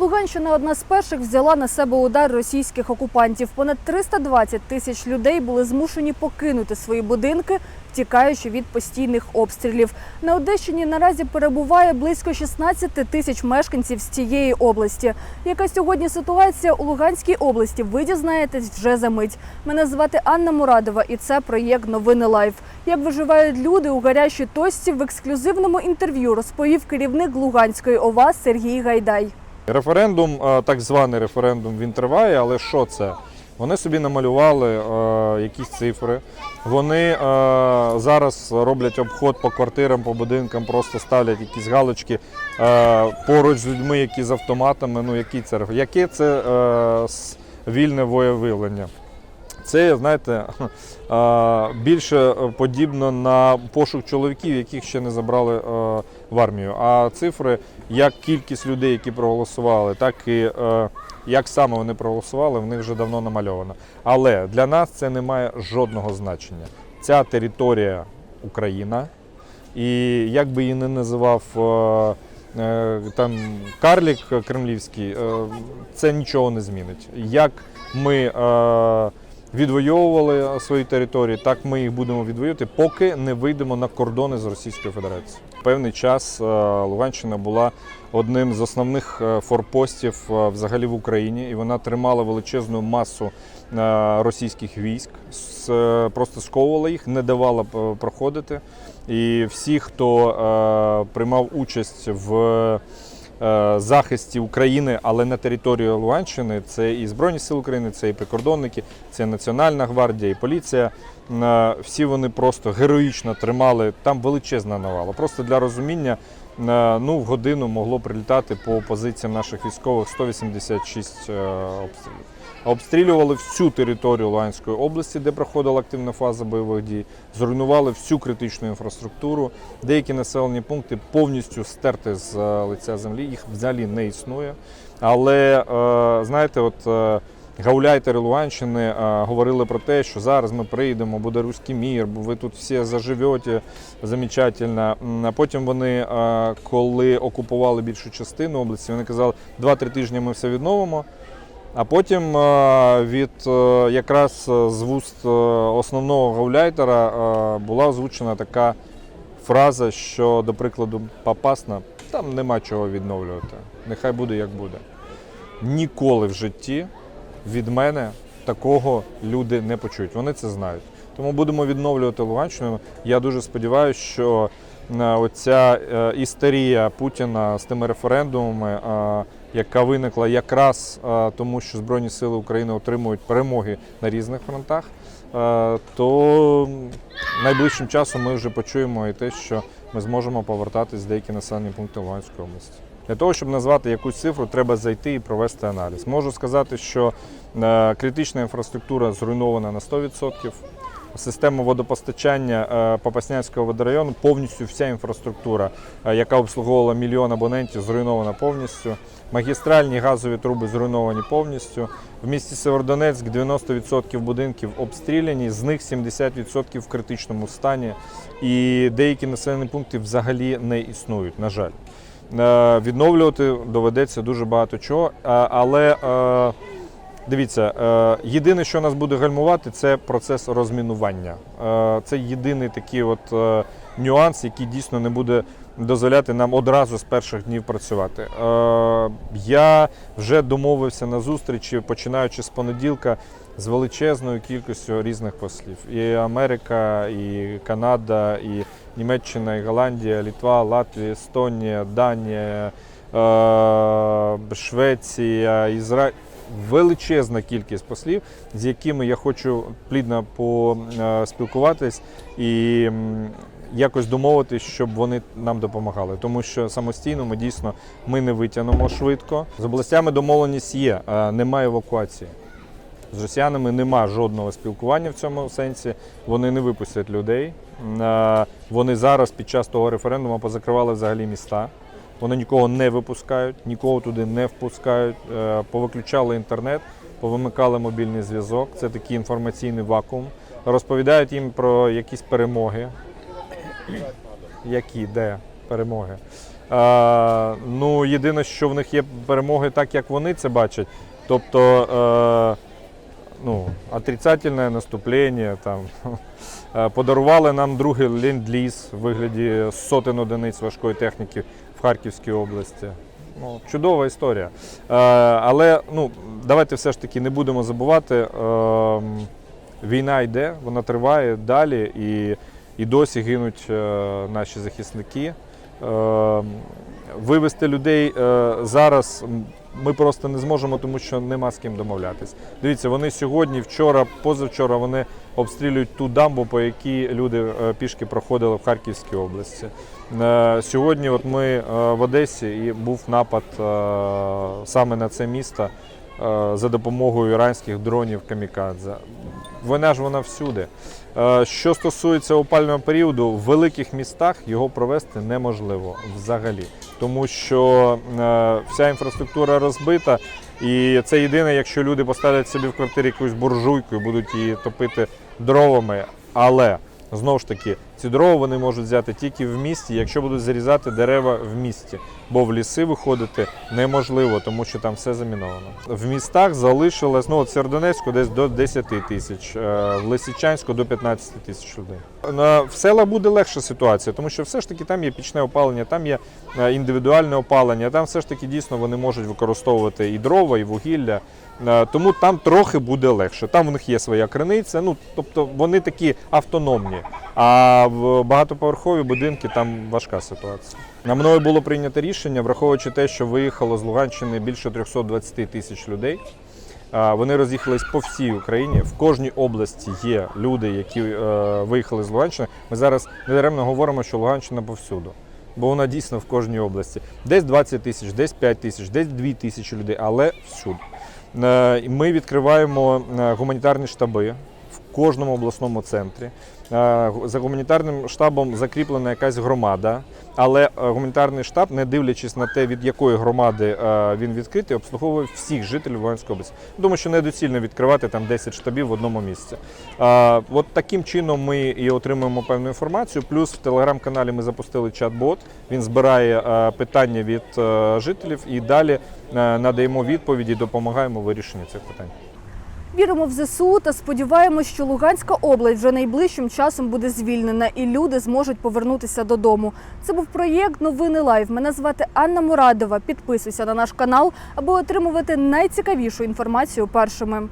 Луганщина одна з перших взяла на себе удар російських окупантів. Понад 320 тисяч людей були змушені покинути свої будинки, втікаючи від постійних обстрілів. На Одещині наразі перебуває близько 16 тисяч мешканців з цієї області. Яка сьогодні ситуація у Луганській області? Ви дізнаєтесь вже за мить. Мене звати Анна Мурадова, і це проєкт Новини Лайф. Як виживають люди у гарячій точці в ексклюзивному інтерв'ю розповів керівник Луганської ОВА Сергій Гайдай. Референдум, е, так званий референдум, він триває, але що це? Вони собі намалювали е, якісь цифри. Вони е, зараз роблять обход по квартирам, по будинкам, просто ставлять якісь галочки е, поруч з людьми, які з автоматами. Ну, які це Яке це е, вільне воєвиявлення? Це, знаєте, е, більше подібно на пошук чоловіків, яких ще не забрали е, в армію. А цифри, як кількість людей, які проголосували, так і е, як саме вони проголосували, в них вже давно намальовано. Але для нас це не має жодного значення. Ця територія Україна, і як би її не називав е, е, там Карлік Кремлівський, це нічого не змінить. Як ми відвоювали свої території, так ми їх будемо відвоювати, поки не вийдемо на кордони з Російською Федерацією. Певний час е, Луганщина була одним з основних е, форпостів е, взагалі в Україні, і вона тримала величезну масу російських військ, просто сковувала їх, не давала проходити. І всі, хто приймав участь в захисті України, але на території Луганщини, це і Збройні Сили України, це і прикордонники, це Національна гвардія, і поліція. Е, Всі вони просто героїчно тримали. Там величезна навала. Просто для розуміння, е, ну в годину могло прилітати по позиціям наших військових 186 е, обстрілів. Обстрілювали всю територію Луганської області, де проходила активна фаза бойових дій, зруйнували всю критичну інфраструктуру. Деякі населені пункти повністю стерти з е, лиця землі, їх взагалі не існує. Але е, знаєте, от гауляйтери Луганщини е, говорили про те, що зараз ми прийдемо, буде руський мір, ви тут всі заживете замечательно. А потім вони, е, коли окупували більшу частину області, вони казали, 2-3 тижні ми все відновимо. А потім е, від якраз з вуст основного гауляйтера була озвучена така фраза, що, до прикладу, Попасна, там нема чого відновлювати. Нехай буде як буде. Ніколи в житті від мене такого люди не почують. Вони це знають. Тому будемо відновлювати Луганщину. Я дуже сподіваюся, що е, оця е, істерія Путіна з тими референдумами, е, яка виникла якраз тому, що Збройні Сили України отримують перемоги на різних фронтах, то найближчим часом ми вже почуємо і те, що ми зможемо повертатись в деякі населені пункти Луганської області. Для того, щоб назвати якусь цифру, треба зайти і провести аналіз. Можу сказати, що е, критична інфраструктура зруйнована на 100%. Система водопостачання е, Попаснянського водорайону повністю вся інфраструктура, е, яка обслуговувала мільйон абонентів, зруйнована повністю. Магістральні газові труби зруйновані повністю. В місті Северодонецьк 90% будинків обстріляні, з них 70% в критичному стані. І деякі населені пункти взагалі не існують, на жаль. Е, Відновлювати доведеться дуже багато чого, але е, дивіться, е, єдине, що нас буде гальмувати, це процес розмінування. Е, Це єдиний такий от е, нюанс, який дійсно не буде дозволяти нам одразу з перших днів працювати. Е, Я вже домовився на зустрічі, починаючи з понеділка, з величезною кількістю різних послів. І Америка, і Канада, і Німеччина, і Голландія, Літва, Латвія, Естонія, Данія, е, Швеція, Ізраїль. Величезна кількість послів, з якими я хочу плідно поспілкуватись і якось домовитись, щоб вони нам допомагали. Тому що самостійно ми дійсно ми не витягнемо швидко. З областями домовленість є, немає евакуації. З росіянами нема жодного спілкування в цьому сенсі. Вони не випустять людей. Е, Вони зараз під час того референдуму позакривали взагалі міста. Вони нікого не випускають, нікого туди не впускають. Е, Повиключали інтернет, повимикали мобільний зв'язок. Це такий інформаційний вакуум. Розповідають їм про якісь перемоги. Які, де перемоги. Е, ну, єдине, що в них є перемоги так, як вони це бачать. Тобто, е, ну, отрицательне наступлення, там, е, подарували нам другий ленд-ліз в вигляді сотень одиниць важкої техніки в Харківській області. Ну, чудова історія. Е, але ну, давайте все ж таки не будемо забувати. Е, війна йде, вона триває далі і, і досі гинуть е, наші захисники. Е, вивести людей е, зараз ми просто не зможемо, тому що нема з ким домовлятись. Дивіться, вони сьогодні, вчора, позавчора вони обстрілюють ту дамбу, по якій люди е, пішки проходили в Харківській області. Е, Сьогодні, от ми е, в Одесі, і був напад саме на це місто за допомогою іранських дронів камікадзе. Вона ж вона всюди. Е, Що стосується опального періоду, в великих містах його провести неможливо взагалі, тому що е, вся інфраструктура розбита, і це єдине, якщо люди поставлять собі в квартирі якусь буржуйку і будуть її топити дровами. Але знову ж таки, ці дрова вони можуть взяти тільки в місті, якщо будуть зарізати дерева в місті, бо в ліси виходити неможливо, тому що там все заміновано. В містах залишилось ну от в десь до 10 тисяч, е, в Лисичанську до 15 тисяч людей. В села буде легша ситуація, тому що все ж таки там є пічне опалення, там є е, індивідуальне опалення, там все ж таки дійсно вони можуть використовувати і дрова, і вугілля. Е, Тому там трохи буде легше. Там у них є своя криниця, ну тобто вони такі автономні. А в багатоповерхові будинки там важка ситуація. На мною було прийнято рішення, враховуючи те, що виїхало з Луганщини більше 320 тисяч людей. Вони роз'їхались по всій Україні. В кожній області є люди, які е, виїхали з Луганщини. Ми зараз недаремно говоримо, що Луганщина повсюду. Бо вона дійсно в кожній області. Десь 20 тисяч, десь 5 тисяч, десь 2 тисячі людей, але всюди. Е, Ми відкриваємо е, гуманітарні штаби в кожному обласному центрі. Е, За гуманітарним штабом закріплена якась громада, але е, гуманітарний штаб, не дивлячись на те, від якої громади е, він відкритий, обслуговує всіх жителів Луганської області. Думаю, що недоцільно відкривати там 10 штабів в одному місці. От таким чином ми і отримуємо певну інформацію. Плюс в телеграм-каналі ми запустили чат-бот. Він збирає питання від жителів і далі надаємо відповіді, допомагаємо в вирішенні цих питань. Віримо в ЗСУ та сподіваємось, що Луганська область вже найближчим часом буде звільнена і люди зможуть повернутися додому. Це був проєкт Новини Лайв. Мене звати Анна Мурадова. Підписуйся на наш канал, аби отримувати найцікавішу інформацію першими.